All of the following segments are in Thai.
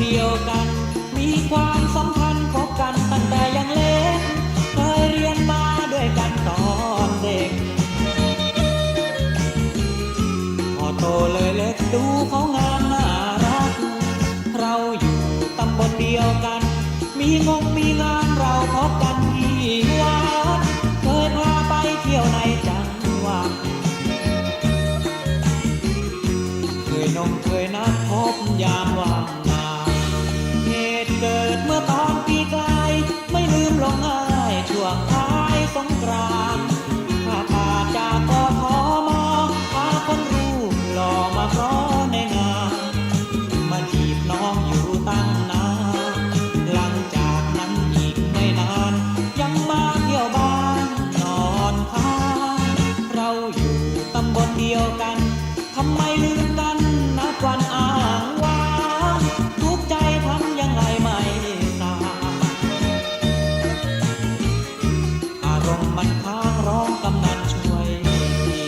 เดียวกัน มีความสัมพันธ์พบกันตั้งแต่ยังเล็ก เคยเรียนมาด้วยกันตอนเด็ก พอโตเลยเล็กดูเขางามน่ารัก เราอยู่ตำบลเดียวกัน มีงงมีงานเราพบกันที่วัดเคยพาไปเที่ยวในจังหวัดเคยนมเคยนัดพบยามว่าง เกิดเมื่อตอนปีกลไม่ลืมลงง่ายช่วงท้ายสงกรานต์ถ้าขาจากกทมพาคนรูปหล่อมาพราะในงานมาจีบน้องอยู่ตั้งนานหลังจากนั้นอีกไม่นาน ยังมาเที่ยวบ้านนอนค้างเราอยู่ตำบลเดียวกันทำไมลืม มันค้างร้องกำนันช่วยที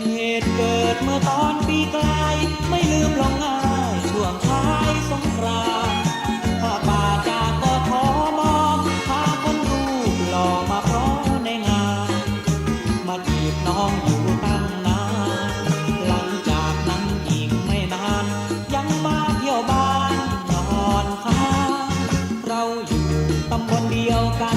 เหตุเกิดเมื่อตอนปีกลาย ไม่ลืมลงง่ายช่วงท้ายสงกรานต์ น้องอยู่ตั้งนาน หลังจากนั้นอีกไม่นาน ยังมาเที่ยวบ้านนอนค้างเราอยู่ตำบลเดียวกัน